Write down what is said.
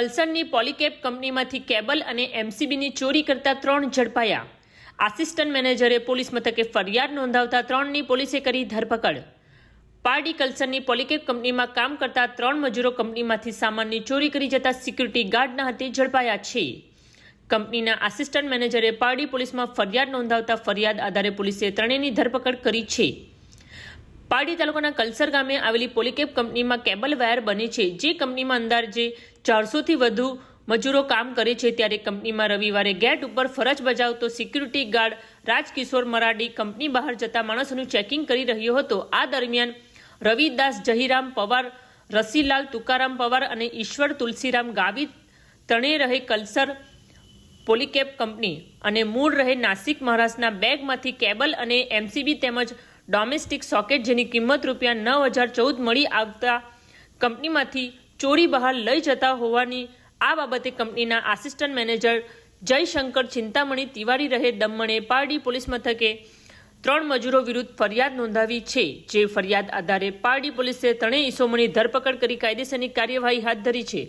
કલ્સરની પોલીકેપ કંપનીમાંથી કેબલ અને એમસીબીની ચોરી કરતા ત્રણ ઝડપાયા. આસિસ્ટન્ટ મેનેજરે પોલીસ મથકે ફરિયાદ નોંધાવતા ત્રણની પોલીસે કરી ધરપકડ. પારડી કલ્સરની પોલીકેપ કંપનીમાં કામ કરતા ત્રણ મજૂરો કંપનીમાંથી સામાનની ચોરી કરી જતા સિક્યુરિટી ગાર્ડના હાથે ઝડપાયા છે. કંપનીના આસિસ્ટન્ટ મેનેજરે પારડી પોલીસમાં ફરિયાદ નોંધાવતા ફરિયાદ આધારે પોલીસે ત્રણેયની ધરપકડ કરી છે. પારડી તાલુકાના કલસર ગામે આવેલી પોલીકેપ કંપનીમાં કેબલ વાયર બને છે. જે કંપનીમાં અંદાજે ચારસોથી વધુ મજૂરો કામ કરે છે ત્યારે કંપનીમાં રવિવારે ગેટ ઉપર ફરજ બજાવતો security guard Rajkishore Maradi company બહાર જતા માણસોનું ચેકિંગ કરી રહ્યો હતો. આ દરમિયાન રવિદાસ જહીરામ પવાર, રસીલાલ તુકારામ પવાર અને ઈશ્વર તુલસીરામ ગાવિત ત્રણેય રહે કલસર પોલીકેપ કંપની અને મૂળ રહે નાસિક મહારાષ્ટ્રના બેગમાંથી કેબલ અને એમસીબી તેમજ ડોમેસ્ટિક સોકેટ જેની કિંમત રૂપિયા નવ હજાર ચૌદ મળી આવતા કંપનીમાંથી ચોરી બહાર લઈ જતા હોવાની આ બાબતે કંપનીના આસિસ્ટન્ટ મેનેજર જયશંકર ચિંતામણી તિવારી રહે દમણે પારડી પોલીસ મથકે ત્રણ મજૂરો વિરુદ્ધ ફરિયાદ નોંધાવી છે, જે ફરિયાદ આધારે પારડી પોલીસે ત્રણેય ઈસમોની ધરપકડ કરી કાયદેસરની કાર્યવાહી હાથ ધરી છે.